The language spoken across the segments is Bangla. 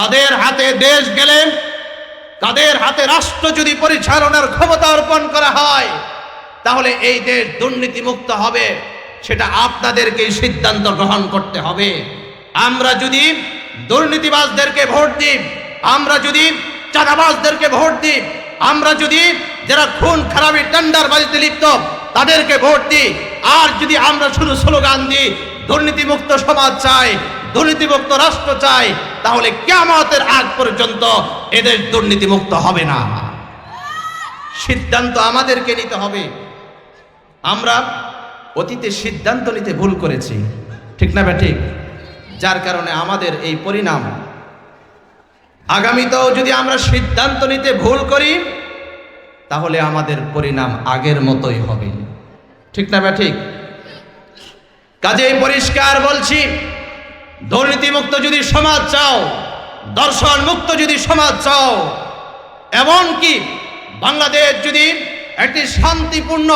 তাদের হাতে দেশ গেলে তাদের হাতে রাষ্ট্র যদি পরিচালনার ক্ষমতা অর্পণ করা হয়, তাহলে এই দেশ দুর্নীতিমুক্ত হবে, সেটা আপনাদেরকেই সিদ্ধান্ত গ্রহণ করতে হবে। আমরা যদি দুর্নীতিবাজদেরকে ভোট দিই, আমরা যদি চাঁদাবাজদেরকে ভোট দিই, আমরা যদি যারা খুন, খারাপি, টেন্ডারবাজিতে লিপ্ত, তাদেরকে ভোট দিই। আর যদি আমরা শুধু স্লোগান দিই, দুর্নীতিমুক্ত সমাজ চাই দুর্নীতিমুক্ত রাষ্ট্র চাই, তাহলে কেমতের আগ পর্যন্ত এদের দুর্নীতিমুক্ত হবে না। সিদ্ধান্ত আমাদেরকে নিতে হবে। আমরা অতীতে সিদ্ধান্ত নিতে ভুল করেছি। ঠিক না ঠিক যার কারণে আমাদের এই পরিণাম। আগামীতেও যদি আমরা সিদ্ধান্ত নিতে ভুল করি, তাহলে আমাদের পরিণাম আগের মতোই হবে। ঠিক না ঠিক কাজেই পরিষ্কার বলছি দুর্নীতিমুক্ত যদি সমাজ চাও দর্শন মুক্ত যদি সমাজ চাও, এমনকি বাংলাদেশ যদি একটি শান্তিপূর্ণ,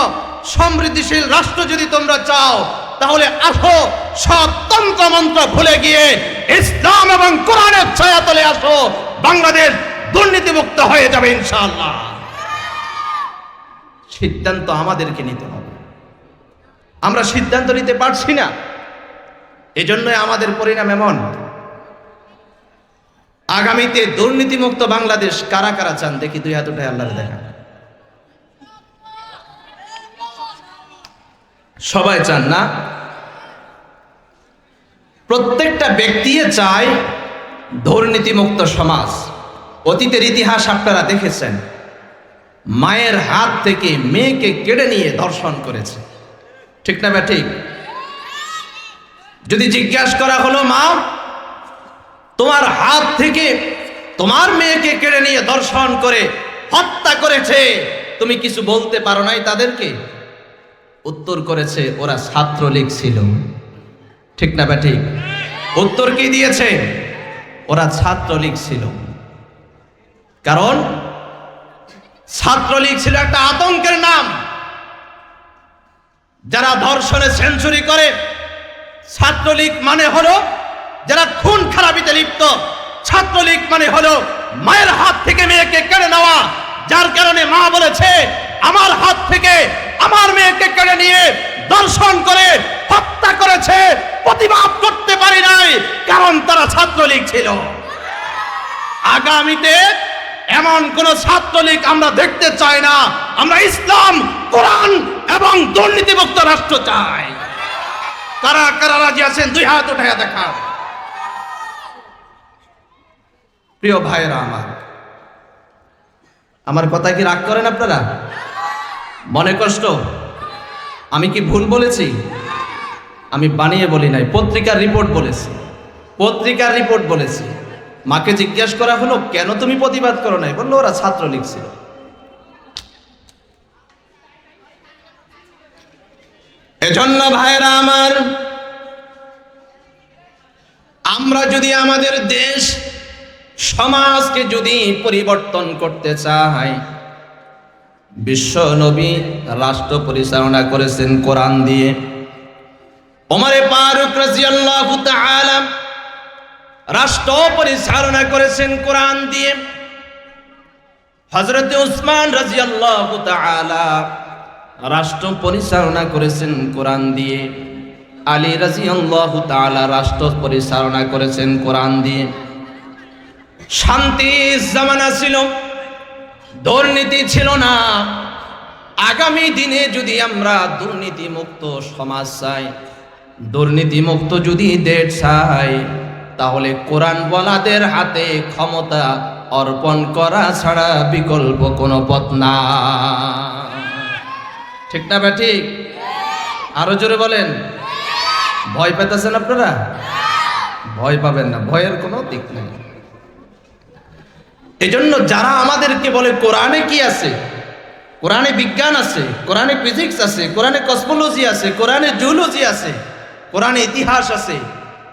সমৃদ্ধিশীল রাষ্ট্র যদি তোমরা চাও, তাহলে আসো, সব তন্ত্র মন্ত্র ভুলে গিয়ে ইসলাম এবং কোরআনের ছায়া তলে আসো, বাংলাদেশ দুর্নীতিমুক্ত হয়ে যাবে ইনশাআল্লাহ। সিদ্ধান্ত আমাদেরকে নিতে হবে। আমরা সিদ্ধান্ত নিতে পারছি না। এজন্যই আমাদের পরিণাম এমন। আগামীতে দুর্নীতিমুক্ত বাংলাদেশ কারা কারা চান, দেখি দুই হাত উঠে আল্লাহর দেখা। সবাই চান না? প্রত্যেকটা ব্যক্তি চায় দুর্নীতিমুক্ত সমাজ। অতীতের ইতিহাস আপনারা দেখেছেন। মায়ের হাত থেকে মেয়েকে কেড়ে নিয়ে ধর্ষণ করেছে। ঠিক না ব্যা ঠিক? যদি জিজ্ঞাসা করা হলো, মা, তোমার হাত থেকে তোমার মেয়েকে কেড়ে নিয়ে দর্শন করে হত্যা করেছে, তুমি কিছু বলতে পারো নাই তাদেরকে? উত্তর করেছে, ওরা ছাত্রলীগ ছিল। ঠিক না বা ঠিক? উত্তর কি দিয়েছে? ওরা ছাত্রলীগ ছিল। কারণ ছাত্রলীগ ছিল একটা আতঙ্কের নাম। যারা ধর্ষণে সেঞ্চুরি করে ছাত্রলীগ মানে হলো যারা খুন খারাপিতে লিপ্ত। ছাত্রলীগ মানে হলো মায়ের হাত থেকে মেয়েকে কেড়ে নেওয়া, যার কারণে মা বলেছে, আমার হাত থেকে আমার মেয়েকে কেড়ে নিয়ে দর্শন করে, হত্যা করেছে, প্রতিবাদ করতে পারি নাই, কারণ তারা ছাত্রলীগ ছিল। আগামীতে এমন কোন ছাত্রলীগ আমরা দেখতে চাই না। আমরা ইসলাম, কোরআন এবং দুর্নীতিমুক্ত রাষ্ট্র চাই। কারা কারা রাজি আছেন? দুই হাত উঠাইয়া দেখা প্রিয় ভাইরা আমার আমার কথা কি রাগ করেন আপনারা? মনে কষ্ট? আমি কি ভুল বলেছি? আমি বানিয়ে বলি নাই, পত্রিকার রিপোর্ট বলেছি। পত্রিকার রিপোর্ট বলেছি। মাকে জিজ্ঞেস করা হলো, কেন তুমি প্রতিবাদ করো নাই? বলল, ওরা ছাত্র লিখছিল এজন্য ভাইরা আমার আমরা যদি আমাদের দেশ সমাজকে যদি পরিবর্তন করতে চাই বিশ্ব নবী রাষ্ট্র পরিচালনা করেছেন কোরআন দিয়ে। ওমরে ফারুক রাদিয়াল্লাহু তাআলা রাষ্ট্র পরিচালনা করেছেন কোরআন দিয়ে। হযরত উসমান রাদিয়াল্লাহু তাআলা রাষ্ট্র পরিচালনা করেছেন কোরআন দিয়ে। আলী রাদিয়াল্লাহু তাআলা রাষ্ট্র পরিচালনা করেছেন কোরআন দিয়ে। শান্তি জামানা ছিল, দুর্নীতি ছিল না। আগামী দিনে যদি আমরা দুর্নীতি মুক্ত সমাজ চাই দুর্নীতি মুক্ত যদি দেশ চাই, তাহলে কোরআন বলাদের হাতে ক্ষমতা অর্পণ করা ছাড়া বিকল্প কোনো পথ না। ঠিক না বা ঠিক? আরও জোরে বলেন। ভয় পেতেছেন আপনারা? ভয় পাবেন না, ভয়ের কোনো দিক নেই। এজন্য যারা আমাদেরকে বলে কোরআনে কি আছে, কোরআনে বিজ্ঞান আছে, কোরআনে ফিজিক্স আছে, কোরআনে কসমোলজি আছে, কোরআনে জুলজি আছে, কোরআনে ইতিহাস আছে,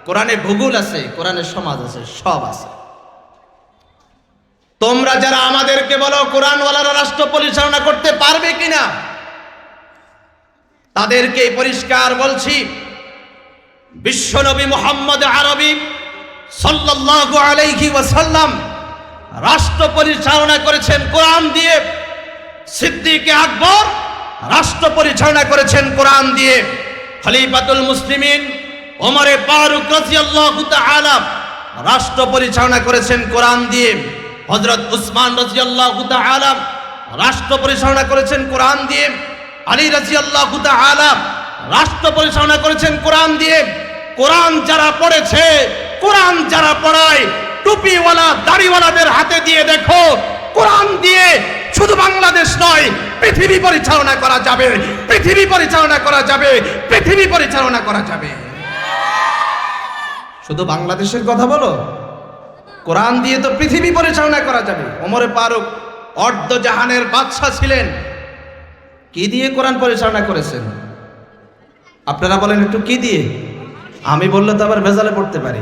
কোরআনে ভূগোল আছে, কোরআনে সমাজ আছে, সব আছে। তোমরা যারা আমাদেরকে বলো কোরআনওয়ালারা রাষ্ট্র পরিচালনা করতে পারবে কিনা, তাদেরকে পরিষ্কার বলছি বিশ্বনবী মোহাম্মদ আরবি সাল্লাল্লাহু আলাইহি ওয়াসাল্লাম রাষ্ট্র পরিচালনা করেছেন কোরআন দিয়ে। সিদ্দিকে আকবর রাষ্ট্র পরিচালনা করেছেন কোরআন দিয়ে। খলিফাতুল মুসলিমিন ওমরে ফারুক রাদিয়াল্লাহু তাআলা রাষ্ট্র পরিচালনা করেছেন কোরআন দিয়ে। হযরত উসমান রাদিয়াল্লাহু তাআলা রাষ্ট্র পরিচালনা করেছেন কোরআন দিয়ে। আলী রাদিয়াল্লাহু তাআলা রাষ্ট্র পরিচালনা করেছেন কোরআন দিয়ে। কোরআন যারা পড়েছে, কোরআন যারা পড়ায়, টুপিওয়ালা, দাড়িওয়ালাদের হাতে দিয়ে দেখো, কোরআন দিয়ে শুধু বাংলাদেশ নয়, পৃথিবী পরিচালনা করা যাবে, পৃথিবী পরিচালনা করা যাবে, পৃথিবী পরিচালনা করা যাবে। শুধু বাংলাদেশের কথা বলো, কোরআন দিয়ে তো পৃথিবী পরিচালনা করা যাবে। ওমরে ফারুক অর্ধ জাহানের বাদশাহ ছিলেন। কি দিয়ে কোরআন পরিচালনা করেছেন? আপনারা বলেন একটু কি দিয়ে? আমি বললে তো আবার ভেজালে পড়তে পারি।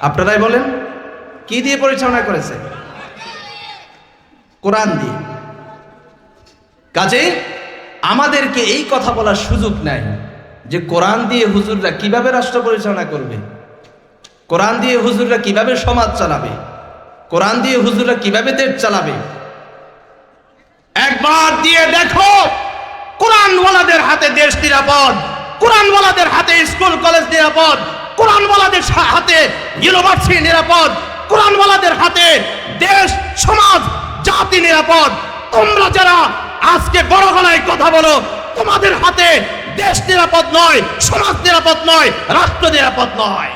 আপনারাই বলেন, কি দিয়ে পরিচালনা করেছে? কোরআন দিয়ে। কাজে আমাদেরকে এই কথা বলার সুযোগ নাই যে কোরআন দিয়ে হুজুররা কীভাবে রাষ্ট্র পরিচালনা করবে? কোরআন দিয়ে হুজুররা কীভাবে সমাজ চালাবে? কোরআন দিয়ে হুজুররা কীভাবে দেশ চালাবে? একবার দিয়ে দেখো, কোরআনওয়ালাদের হাতে দেশ নিরাপদ। কোরআনওয়ালাদের হাতে স্কুল, কলেজ নিরাপদ, কোরআনওয়ালাদের হাতে ইউনিভার্সিটি নিরাপদ, কোরআনওয়ালাদের হাতে দেশ, সমাজ, জাতি নিরাপদ। তোমরা যারা আজকে বড় গলায় কথা বলো, তোমাদের হাতে দেশ নিরাপদ নয়, সমাজ নিরাপদ নয়, রাষ্ট্র নিরাপদ নয়।